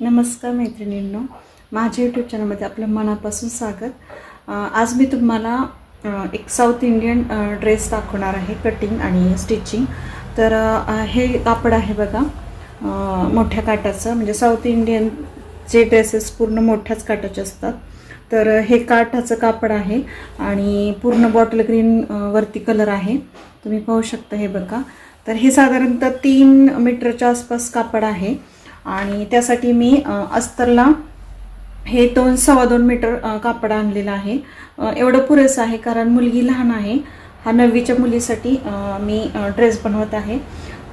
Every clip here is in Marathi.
नमस्कार मैत्रिणींनो. माझ्या यूट्यूब चॅनलमध्ये आपलं मनापासून स्वागत. आज मी तुम्हाला एक साऊथ इंडियन ड्रेस दाखवणार आहे कटिंग आणि स्टिचिंग तर हे कापड आहे बघा. मोठ्या काटाचं म्हणजे साऊथ इंडियनचे ड्रेसेस पूर्ण मोठ्याच काटाचे असतात. तर हे काठाचं कापड आहे आणि पूर्ण बॉटल ग्रीन वरती कलर आहे. तुम्ही पाहू शकता हे बघा. तर हे साधारणतः तीन मीटरच्या आसपास कापड आहे. आणि त्यासाठी मी अस्तरला हे दोन सव्वा दोन मीटर कापड आणलेलं आहे. एवढं पुरेसं आहे कारण मुलगी लहान आहे. हा नववीच्या मुलीसाठी मी ड्रेस बनवत आहे.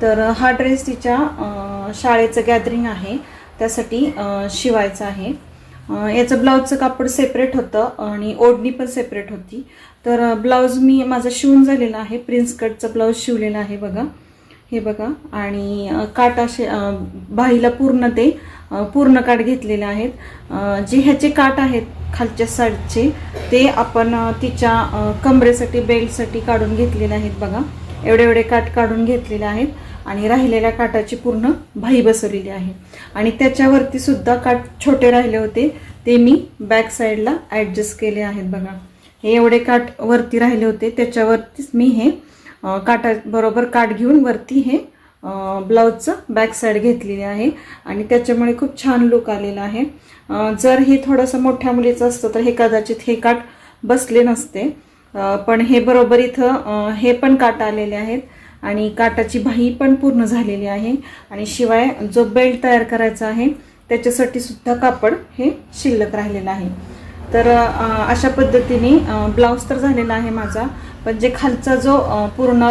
तर हा ड्रेस तिच्या शाळेचं गॅदरिंग आहे. त्यासाठी शिवायचं आहे. याचं ब्लाऊजचं कापड सेपरेट होतं आणि ओढणी पण सेपरेट होती. तर ब्लाऊज मी माझा शिवून झालेला आहे. प्रिन्स कटचं ब्लाऊज शिवलेलं आहे बघा. हे बघा. आणि काट असे बाहीला पूर्ण ते पूर्ण काठ घेतलेले आहेत. जे ह्याचे काठ आहेत खालच्या साईडचे ते आपण तिच्या कमरेसाठी बेल्टसाठी काढून घेतलेले आहेत बघा. एवढे एवढे काठ काढून घेतलेले आहेत. आणि राहिलेल्या काठाची पूर्ण भाई बसवलेली आहे. आणि त्याच्यावरती सुद्धा काठ छोटे राहिले होते. ते मी बॅक साईडला ॲडजस्ट केले आहेत बघा. हे एवढे काठ वरती राहिले होते. त्याच्यावरतीच मी हे काटा बरोबर काठ घेऊन वरती हे ब्लाऊजचं बॅक साईड घेतलेली आहे. आणि त्याच्यामुळे खूप छान लुक आलेला आहे. जर हे थोडंसं मोठ्या मुलीचं असतं तर हे कदाचित हे काठ बसले नसते. पण हे बरोबर इथं हे पण काट आलेले आहेत. आणि काटाची बाही पण पूर्ण झालेली आहे. आणि शिवाय जो बेल्ट तयार करायचा आहे त्याच्यासाठी सुद्धा कापड हे शिल्लक राहिलेलं आहे. तर अशा पद्धतीने ब्लाऊज तर झालेला आहे माझा. पण जे खालचा जो पूर्ण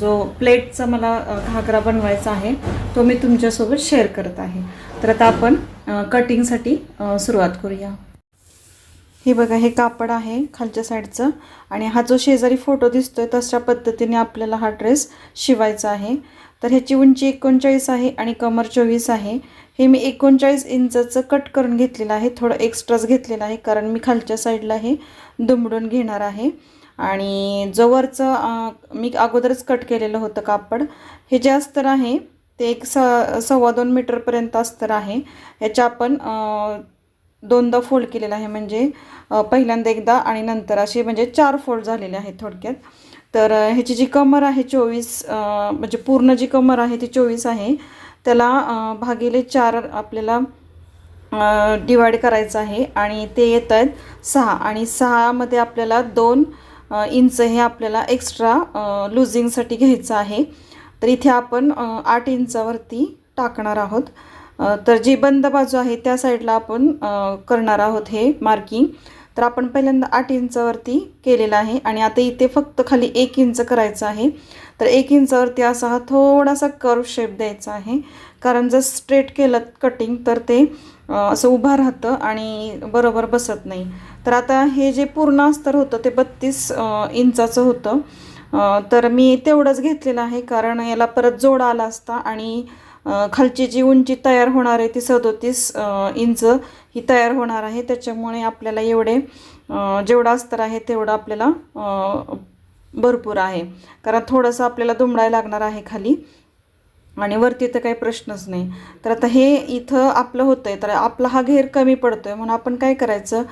जो प्लेटचा मला घागरा बनवायचा आहे तो मी तुमच्यासोबत शेअर करत आहे. तर आता आपण कटिंगसाठी सुरुवात करूया. हे बघा हे कापड आहे खालच्या साईडचं आणि हा जो शेजारी फोटो दिसतोय तशा पद्धतीने आपल्याला हा ड्रेस शिवायचा आहे. तर ह्याची उंची एकोणचाळीस आहे आणि कमर चोवीस आहे. हे मी एकोणचाळीस इंचाचं कट करून घेतलेलं आहे थोडं एक्स्ट्राच घेतलेलं आहे कारण मी खालच्या साईडला हे दुमडून घेणार आहे. आणि जवळचं मी अगोदरच कट केलेलं होतं कापड. हे जे अस्तर आहे ते एक स सव्वा दोन मीटरपर्यंत अस्तर आहे. याच्या आपण दोनदा फोल्ड केलेला आहे. म्हणजे पहिल्यांदा एकदा आणि नंतर असे म्हणजे चार फोल्ड झालेले आहेत थोडक्यात. तर ह्याची जी कमर आहे चोवीस म्हणजे पूर्ण जी कमर आहे ती चोवीस आहे. त्याला भागिले चार आपल्याला डिवाईड करायचं आहे. आणि ते येत आहेत सहा. आणि सहामध्ये आपल्याला दोन इंच हे आपल्याला एक्स्ट्रा लुझिंगसाठी घ्यायचं आहे. तर इथे आपण आठ इंचावरती टाकणार आहोत. तर जी बंद बाजू आहे त्या साईडला आपण करणार आहोत हे मार्किंग तर आपण पहिल्यांदा आठ इंचावरती केलेलं आहे आणि आता इथे फक्त खाली एक इंच करायचं आहे. तर एक इंचावरती असा हा थोडासा कर्व शेप द्यायचा आहे. कारण जर स्ट्रेट केलं कटिंग तर ते असं उभं राहतं आणि बरोबर बसत नाही. तर आता हे जे पूर्ण अस्तर होतं ते बत्तीस इंचाचं होतं. तर मी तेवढंच घेतलेलं आहे कारण याला परत जोड आला असता आणि खालची जी उंची तयार होणार आहे ती सदोतीस इंच ही तयार होणार आहे. त्याच्यामुळे आपल्याला एवढे जेवढा जेवढं अस्तर आहे तेवढं आपल्याला भरपूर आहे. कारण थोडंसं आपल्याला दुमडायला लागणार आहे खाली. आणि वरती तर काही प्रश्नच नाही. तर आता हे इथं आपलं होतं आहे तर आपला हा घेर कमी पडतो आहे म्हणून आपण काय करायचं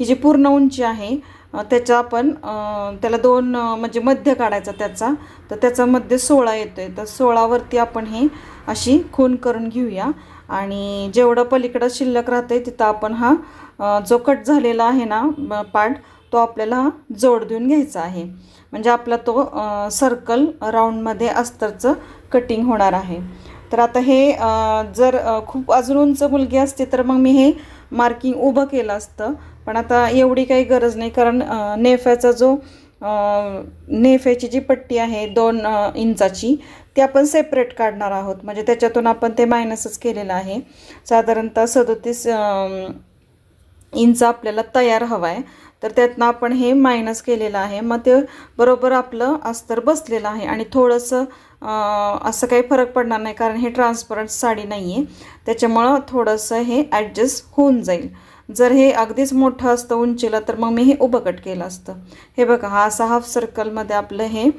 ही जी पूर्ण उंची आहे त्याचा त्याच्या आपण त्याला दोन म्हणजे मध्य काढायचा त्याचा. तर त्याचा मध्य सोळा येतो आहे तर सोळावरती आपण हे अशी खून करून घेऊया. आणि जेवढं पलीकडं शिल्लक राहतं आहे तिथं आपण हा जो कट झालेला आहे ना पार्ट तो आपल्याला जोड देऊन घ्यायचा आहे. म्हणजे आपला तो सर्कल राऊंडमध्ये अस्तरचं कटिंग होणार आहे. तर आता हे जर खूप अजून उंच मुलगी असते तर मग मी हे मार्किंग उभं केलं असतं. पण आता एवढी काही गरज नाही कारण नेफ्याचा जो नेफ्याची जी पट्टी आहे दोन इंचाची ती आपण सेपरेट काढणार आहोत. म्हणजे त्याच्यातून आपण ते मायनसच केलेलं आहे. साधारणतः सदोतीस इंच आपल्याला तयार हवा आहे. तर त्यातनं आपण हे मायनस केलेलं आहे. मग ते बरोबर आपलं अस्तर बसलेलं आहे. आणि थोडंसं असं काही फरक पडणार नाही कारण हे ट्रान्सपरंट साडी नाही आहे त्याच्यामुळं थोडंसं हे ॲडजस्ट होऊन जाईल. जर हे अगदीच मोठं असतं उंचीला तर मग मी हे उभं कट केलं असतं. हे बघा हा असा हाफ सर्कलमध्ये आपलं हे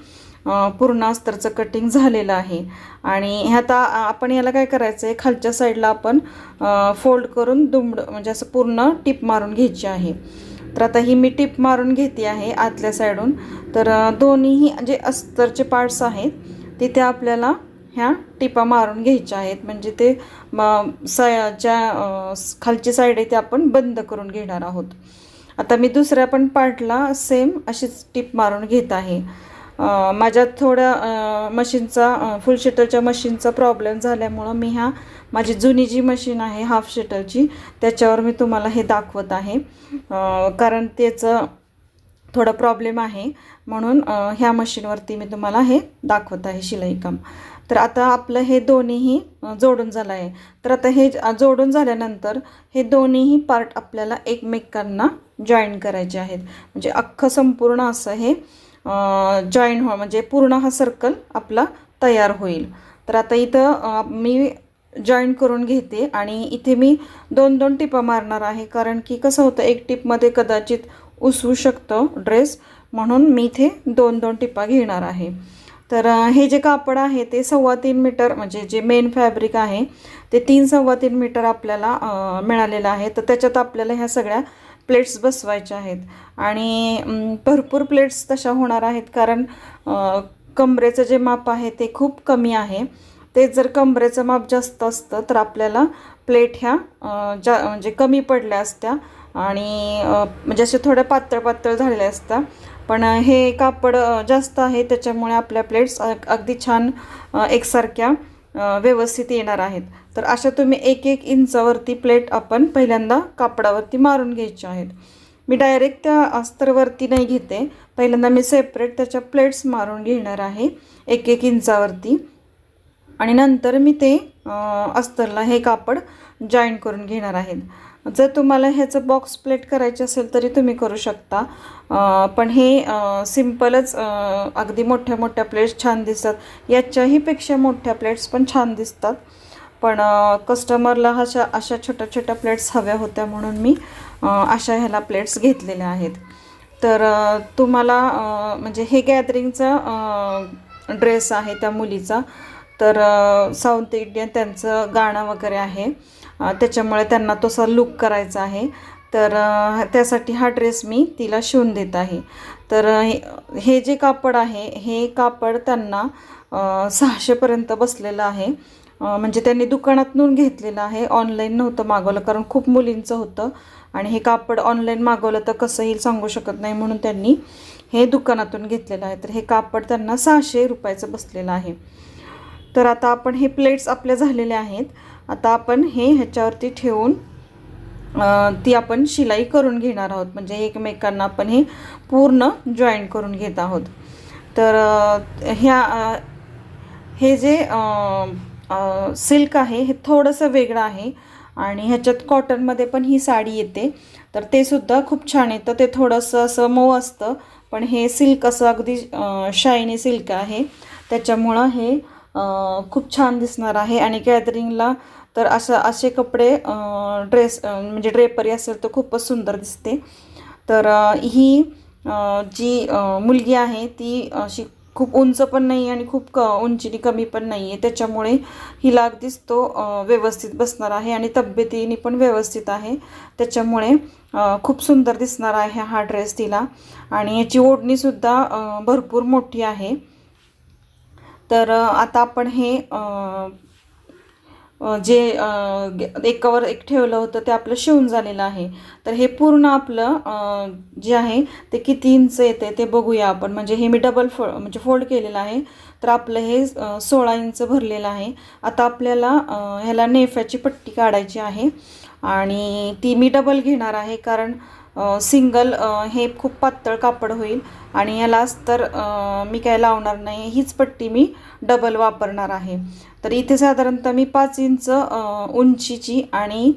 पूर्ण अस्तरचं कटिंग झालेलं आहे. आणि ह्यात आता आपण याला काय करायचं आहे खालच्या साईडला आपण फोल्ड करून दुमड म्हणजे असं पूर्ण टिप मारून घ्यायची आहे. तर आता ही मी टिप मारून घेते आहे आतल्या साईडून तर दोन्हीही जे अस्तरचे पार्ट्स आहेत तिथे आपल्याला ह्या टिपा मारून घ्यायच्या आहेत. म्हणजे ते म ज्या खालची साईड आहे ते आपण बंद करून घेणार आहोत. आता मी दुसऱ्या पण पार्टला सेम अशीच टिप मारून घेत आहे. माझ्या थोड्या मशीनचा फुल शटरच्या मशीनचा प्रॉब्लेम झाल्यामुळं मी ह्या माझी जुनी जी मशीन आहे हाफ शटरची त्याच्यावर मी तुम्हाला हे दाखवत आहे. कारण त्याचं थोडा प्रॉब्लेम आहे. म्हणून ह्या मशीनवरती मी तुम्हाला हे दाखवत आहे शिलाईकाम तर आता आपलं हे दोन्हीही जोडून झालं आहे तर आता हे जोडून झाल्यानंतर हे दोन्हीही पार्ट आपल्याला एकमेकांना जॉईन करायचे आहेत. म्हणजे अख्खं संपूर्ण असं हे जॉईन हो म्हणजे पूर्ण हा सर्कल आपला तयार होईल. तर आता इथं मी जॉईन करून घेते आणि इथे मी दोन दोन टिपा मारणार आहे. कारण की कसं होतं एक टिपमध्ये कदाचित उसवू शकतो ड्रेस म्हणून मी इथे दोन दोन टिपा घेणार आहे. तर हे जे कापड आहे ते सव्वा तीन मीटर म्हणजे जे मेन फॅब्रिक आहे ते तीन सव्वा तीन मीटर आपल्याला मिळालेलं आहे. तर त्याच्यात आपल्याला ह्या सगळ्या प्लेट्स बसवायच्या आहेत. आणि भरपूर प्लेट्स तशा होणार आहेत कारण कमरेचं जे माप आहे ते खूप कमी आहे. ते जर कमरेचं माप जास्त असतं तर आपल्याला प्लेट ह्या ज्या जा म्हणजे कमी पडल्या असत्या. आणि म्हणजे असे थोड्या पातळ पातळ झालेल्या असत्या पण हे कापड जास्त आहे त्याच्यामुळे आपल्या प्लेट्स अगदी छान एकसारख्या व्यवस्थित येणार आहेत. तर अशा तुम्ही एक एक इंचावरती प्लेट आपण पहिल्यांदा कापडावरती मारून घ्यायचे आहेत. मी डायरेक्ट त्या अस्तरवरती नाही घेते. पहिल्यांदा मी सेपरेट त्याच्या प्लेट्स मारून घेणार आहे एक एक इंचावरती. आणि नंतर मी ते अस्तरला हे कापड जॉईन करून घेणार आहेत जर तुम्हाला ह्याचं बॉक्स प्लेट करायचे असेल तरी तुम्ही करू शकता. पण हे सिम्पलच अगदी मोठ्या मोठ्या प्लेट्स छान दिसतात. याच्याही पेक्षा मोठ्या प्लेट्स पण छान दिसतात. पण कस्टमरला अशा अशा छोट्या छोट्या प्लेट्स हव्या होत्या म्हणून मी अशा ह्याला प्लेट्स घेतलेल्या आहेत. तर तुम्हाला म्हणजे हे गॅदरिंगचा ड्रेस आहे त्या मुलीचा. तर साऊथ इंडियन त्यांचं गाणं वगैरे आहे. त्याच्यामुळे त्यांना तसा लुक करायचा आहे. तर त्यासाठी हा ड्रेस मी तिला शिवून देत आहे. तर हे- हे जे कापड आहे हे कापड त्यांना सहाशेपर्यंत बसलेलं आहे. म्हणजे त्यांनी दुकानातून घेतलेलं आहे. ऑनलाईन नव्हतं मागवलं कारण खूप मुलींचं होतं. आणि हे कापड ऑनलाईन मागवलं तर कसं येईल सांगू शकत नाही म्हणून त्यांनी हे दुकानातून घेतलेलं आहे. तर हे कापड त्यांना सहाशे रुपयाचं बसलेलं आहे. तर आता आपण हे प्लेट्स आपल्या झालेल्या आहेत. आता आपण हे ह्याच्यावरती ठेवून ती आपण शिलाई करून घेणार आहोत. म्हणजे एकमेकांना आपण हे पूर्ण जॉईन करून घेत आहोत. तर ह्या हे जे सिल्क आहे हे थोडंसं वेगळं आहे. आणि ह्याच्यात कॉटनमध्ये पण ही साडी येते. तर ते सुद्धा खूप छान येतं. ते थोडंसं असं मऊ असतं. पण हे सिल्क असं अगदी शायनी सिल्क आहे. त्याच्यामुळं हे खूप छान दिसणार आहे. आणि गॅदरिंगला तर असं असे कपडे ड्रेस म्हणजे ड्रेपरी असेल तर खूपच सुंदर दिसते. तर ही जी मुलगी आहे ती अशी खूप उंच पण नाही आणि खूप क उंचीने कमी पण नाही आहे त्याच्यामुळे हिला अगदीच तो व्यवस्थित बसणार आहे आणि तब्येतीने पण व्यवस्थित आहे. त्याच्यामुळे खूप सुंदर दिसणार आहे हा ड्रेस तिला. आणि याची ओढणीसुद्धा भरपूर मोठी आहे. तर आता आपण हे जे एकावर एक ठेवलं होतं ते आपलं शिवून झालेलं आहे. तर हे पूर्ण आपलं जे आहे ते किती इंच येते ते बघूया आपण. म्हणजे हे मी डबल फो म्हणजे फोल्ड केलेलं आहे. तर आपलं हे सोळा इंच भरलेलं आहे. आता आपल्याला ह्याला नेफ्याची पट्टी काढायची आहे. आणि ती मी डबल घेणार आहे कारण सिंगल हे खूप पातळ कापड होईल. आणि यालाच तर मी काय लावणार नाही हीच पट्टी मी डबल वापरणार आहे. तर इथे साधारणतः मी पाच इंच उंचीची आणि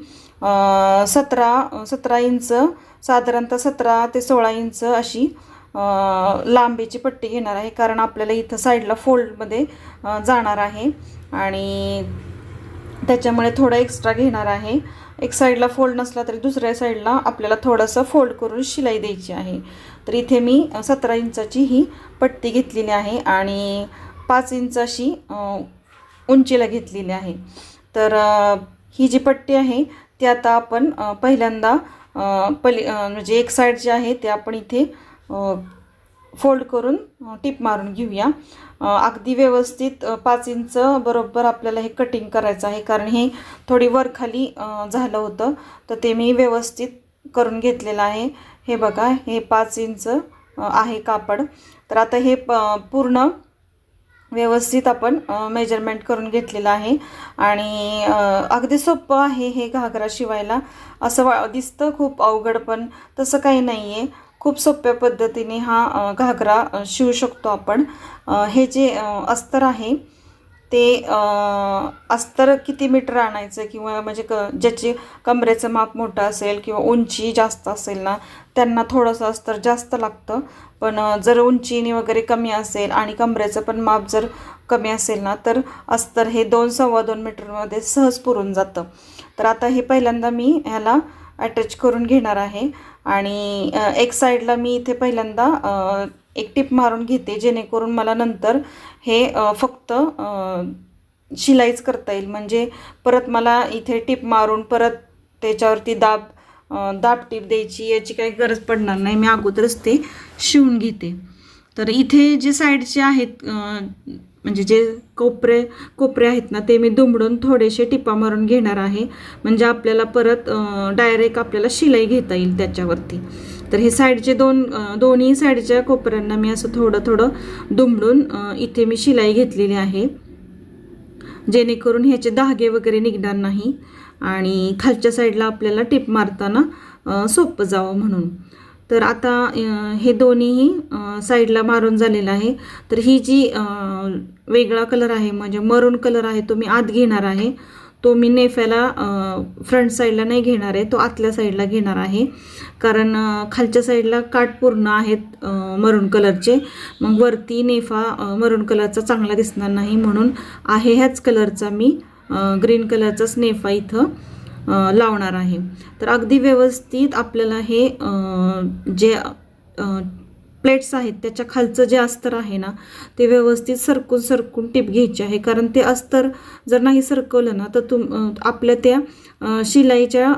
सतरा सतरा इंच साधारणतः सतरा ते सोळा इंच अशी लांबीची पट्टी घेणार आहे. कारण आपल्याला इथं साईडला फोल्डमध्ये जाणार आहे. आणि त्याच्यामुळे थोडं एक्स्ट्रा घेणार आहे. एक साईडला फोल्ड नसला तरी दुसऱ्या साईडला आपल्याला थोडंसं फोल्ड करून शिलाई द्यायची आहे. तर इथे मी सतरा इंचाची ही पट्टी घेतलेली आहे आणि पाच इंच अशी उंचीला घेतलेली आहे. तर ही जी पट्टी आहे ती आता आपण पहिल्यांदा पली म्हणजे एक साईड जे आहे ते आपण इथे फोल्ड करून टिप मारून घेऊया. अगदी व्यवस्थित पाच इंच बरोबर आपल्याला हे कटिंग करायचं आहे. कारण हे थोडी वरखाली झालं होतं. तर ते मी व्यवस्थित करून घेतलेलं आहे. हे बघा हे पाच इंच आहे कापड. तर आता हे प पूर्ण व्यवस्थित आपण मेजरमेंट करून घेतलेलं आहे. आणि अगदी सोपं आहे हे घागरा शिवायला. असं वा दिसतं खूप अवघड पण तसं काही नाही आहे खूप सोप्या पद्धतीने हा घागरा शिवू शकतो आपण. हे जे अस्तर आहे ते अस्तर किती मीटर आणायचं किंवा म्हणजे क ज्याची कमरेचं माप मोठं असेल किंवा उंची जास्त असेल ना त्यांना थोडंसं अस्तर जास्त लागतं. पण जर उंचीने वगैरे कमी असेल आणि कमरेचं पण माप जर कमी असेल ना तर अस्तर हे दोन सव्वा दोन मीटरमध्ये सहज पुरून जातं. तर आता हे पहिल्यांदा मी ह्याला अटॅच करून घेणार आहे. आणि एक साईडला मी इथे पहिल्यांदा एक टिप मारून घेते जेणेकरून मला नंतर हे फक्त शिलाईच करता येईल. म्हणजे परत मला इथे टिप मारून परत त्याच्यावरती दाब दाब टिप द्यायची याची काही गरज पडणार नाही. मी अगोदरच ते शिवून घेते. तर इथे जे साईडचे आहेत म्हणजे जे कोपरे कोपरे आहेत ना ते मी दुमडून थोडेसे टिपा मारून घेणार आहे. म्हणजे आपल्याला परत डायरेक्ट आपल्याला शिलाई घेता येईल त्याच्यावरती. तर हे साईडचे दोन दोन्ही साईडच्या कोपऱ्यांना मी असं थोडं थोडं दुमडून इथे मी शिलाई घेतलेली आहे. जेणेकरून ह्याचे धागे वगैरे निघणार नाही आणि खालच्या साईडला आपल्याला टिप मारताना सोपं जावं म्हणून. तर आता हे दोन्हीही साईडला मारून झालेलं आहे. तर ही जी वेगळा कलर आहे म्हणजे मरून कलर आहे तो मी आत घेणार आहे. तो मी नेफ्याला फ्रंट साईडला नाही घेणार आहे तो आतल्या साईडला घेणार आहे. कारण खालच्या साईडला काठ पूर्ण आहेत मरून कलरचे. मग वरती नेफा मरून कलरचा चांगला दिसणार नाही म्हणून आहे ह्याच कलरचा मी ग्रीन कलरचाच नेफा इथं. लावणार आहे. तर अगदी व्यवस्थित आपल्याला हे जे प्लेट्स आहेत त्याच्या खालचं जे अस्तर आहे ना ते व्यवस्थित सरकून सरकून टिप घ्यायची आहे. कारण ते अस्तर जर नाही सरकवलं ना तर तुम आपल्या त्या शिलाईच्या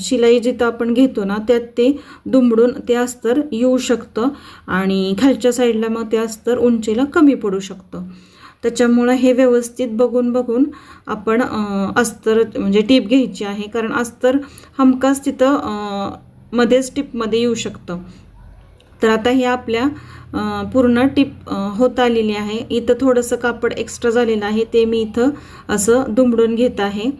शिलाई जिथं आपण घेतो ना त्यात ते दुमडून ते अस्तर येऊ शकतं आणि खालच्या साईडला मग ते अस्तर उंचीला कमी पडू शकतं. त्याच्यामुळं हे व्यवस्थित बघून बघून आपण अस्तर म्हणजे टीप घ्यायची आहे. कारण अस्तर हमखास तिथं मध्येच टिपमध्ये येऊ शकतं. तर आता हे आपल्या पूर्ण टिप होत आलेली आहे. इथं थोडंसं कापड एक्स्ट्रा झालेलं आहे. ते मी इथं असं दुमडून घेत आहे.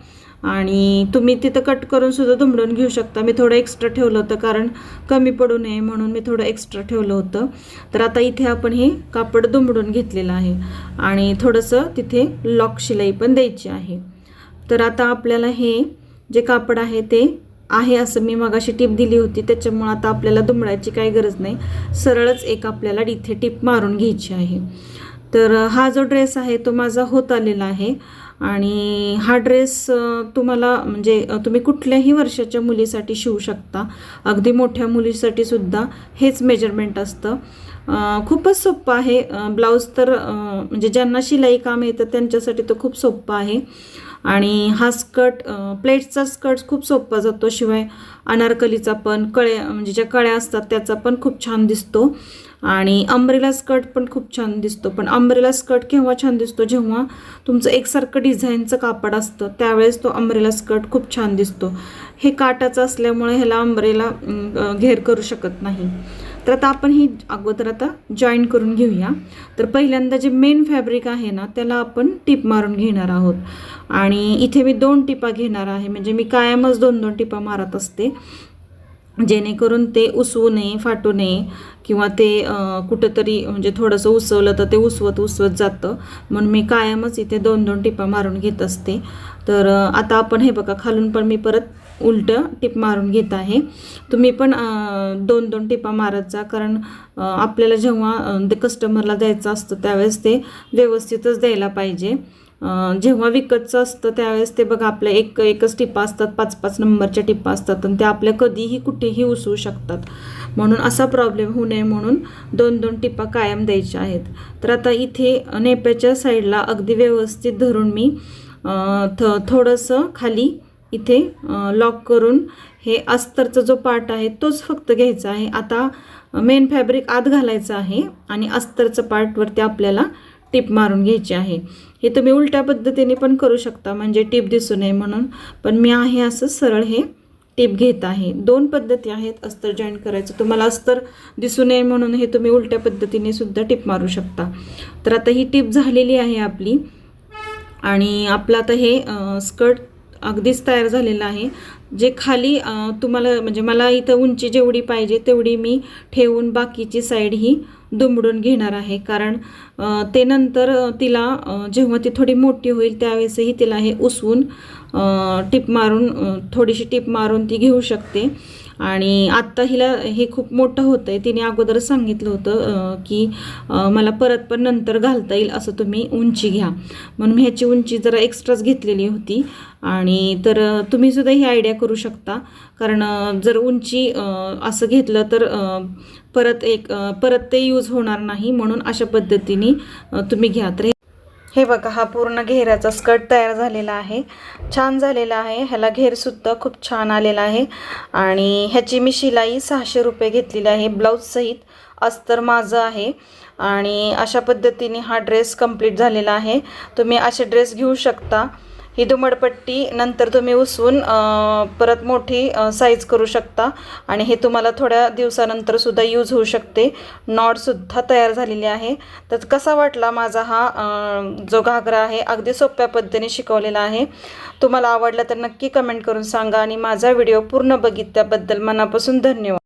आणि तुम्ही तिथं कट करून सुद्धा दुमडून घेऊ शकता. मी थोडं एक्स्ट्रा ठेवलं होतं कारण कमी पडू नये म्हणून मी थोडं एक्स्ट्रा ठेवलं होतं. तर आता इथे आपण हे कापड दुमडून घेतलेलं आहे आणि थोडंसं तिथे लॉक शिलाई पण द्यायची आहे. तर आता आपल्याला हे जे कापड आहे ते आहे असं मी मगाशी टीप दिली होती. त्याच्यामुळं आता आपल्याला दुमडायची काही गरज नाही. सरळच एक आपल्याला इथे टीप मारून घ्यायची आहे. तर हा जो ड्रेस आहे तो माझा होत आलेला आहे. आणि हा ड्रेस तुम्हाला म्हणजे तुम्ही कुठल्याही वर्षाच्या मुलीसाठी शिवू शकता. अगदी मोठ्या मुलीसाठी सुद्धा हेच मेजरमेंट असतं. खूपच सोपं आहे. ब्लाऊज तर म्हणजे ज्यांना शिलाई काम येतं त्यांच्यासाठी तो खूप सोपं आहे. आणि हा स्कर्ट प्लेट्सचा प्लेटचा स्कर्ट खूप सोपा जातो शिवाय अनारकलीचा पण कळ्या म्हणजे ज्या कळ्या असतात त्याचा पण खूप छान दिसतो. आणि अंब्रेला स्कर्ट पण खूप छान दिसतो पण अंब्रेला स्कर्ट केव्हा छान दिसतो? जेव्हा तुमचं एकसारखं डिझाईनचं कापड असतं त्यावेळेस तो अंब्रेला स्कर्ट खूप छान दिसतो. हे काटाचं असल्यामुळे ह्याला अंब्रेला घेर करू शकत नाही. तर आता आपण ही अगोदर आता जॉईन करून घेऊया. तर पहिल्यांदा जे मेन फॅब्रिक आहे ना त्याला आपण टिप मारून घेणार आहोत. आणि इथे मी दोन टिपा घेणार आहे. म्हणजे मी कायमच दोन दोन टिपा मारत असते. जेणेकरून ते उसवू नये फाटू नये किंवा ते कुठंतरी म्हणजे थोडंसं उसवलं तर ते उसवत उसवत जातं. म्हणून मी कायमच इथे दोन दोन टिपा मारून घेत असते. तर आता आपण हे बघा खालून पण मी परत उलटं टिप मारून घेत आहे. तुम्ही पण दोन दोन टिपा मारत जा. कारण आपल्याला जेव्हा ते कस्टमरला द्यायचं असतं त्यावेळेस ते व्यवस्थितच द्यायला पाहिजे. जेव्हा विकतचं असतं त्यावेळेस ते बघा आपल्या एक एकच टिपा असतात पाच पाच नंबरच्या टिपा असतात आणि त्या आपल्या कधीही कुठेही उसवू शकतात. म्हणून असा प्रॉब्लेम होऊ नये म्हणून दोन दोन टिपा कायम द्यायच्या आहेत. तर आता इथे नेप्याच्या साईडला अगदी व्यवस्थित धरून मी थ थोडंसं खाली इथे लॉक करून हे अस्तरचा जो पार्ट आहे तोच फक्त घ्यायचा आहे. आता मेन फॅब्रिक आत घालायचं आहे आणि अस्तरचं पार्टवरती आपल्याला टिप मारून घ्यायची आहे. हे तुम्ही उलट्या पद्धतीने पण करू शकता म्हणजे टिप दिसू नये म्हणून. पण मी आहे असं सरळ हे टिप घेत आहे. दोन पद्धती आहेत अस्तर जॉईंट करायचं. तुम्हाला अस्तर दिसू नये म्हणून हे तुम्ही उलट्या पद्धतीने सुद्धा टिप मारू शकता. तर आता ही टिप झालेली आहे आपली. आणि आपलं आता हे स्कर्ट अगदीच तयार झालेलं आहे. जे खाली तुम्हाला म्हणजे मला इथं उंची जेवढी पाहिजे तेवढी मी ठेवून बाकीची साईड ही दुमडून घेणार आहे. कारण ते नंतर तिला जेव्हा ती थोडी मोठी होईल त्यावेळेसही तिला हे उसवून टिप मारून थोडीशी टिप मारून ती घेऊ शकते. आणि आत्ता हिला हे खूप मोठं होतं आहे तिने अगोदरच सांगितलं होतं की मला परत पण नंतर घालता येईल असं तुम्ही उंची घ्या. म्हणून ह्याची उंची जरा एक्स्ट्राच घेतलेली होती. आणि तर तुम्ही सुद्धा ही आयडिया करू शकता. कारण जर उंची असं घेतलं तर परत एक परत ते यूज होणार नाही. म्हणून अशा पद्धतीने तुम्ही घ्या. तर हे- बघा हा पूर्ण घेऱ्याचा स्कर्ट तयार झालेला आहे. छान झालेला आहे. ह्याला घेरसुद्धा खूप छान आलेला आहे. आणि ह्याची मी शिलाई सहाशे रुपये घेतलेली आहे. ब्लाऊजसहित अस्तर माझं आहे. आणि अशा पद्धतीने हा ड्रेस कंप्लीट झालेला आहे. तुम्ही असे ड्रेस घेऊ शकता. ही दुमडपट्टी नंतर तुम्ही उसवून परत मोठी साईज करू शकता. आणि हे तुम्हाला थोड्या दिवसानंतरसुद्धा यूज होऊ शकते. नॉडसुद्धा तयार झालेली आहे. तर कसा वाटला माझा हा जो घागरा आहे अगदी सोप्या पद्धतीने शिकवलेला आहे. तुम्हाला आवडला तर नक्की कमेंट करून सांगा. आणि माझा व्हिडिओ पूर्ण बघितल्याबद्दल मनापासून धन्यवाद.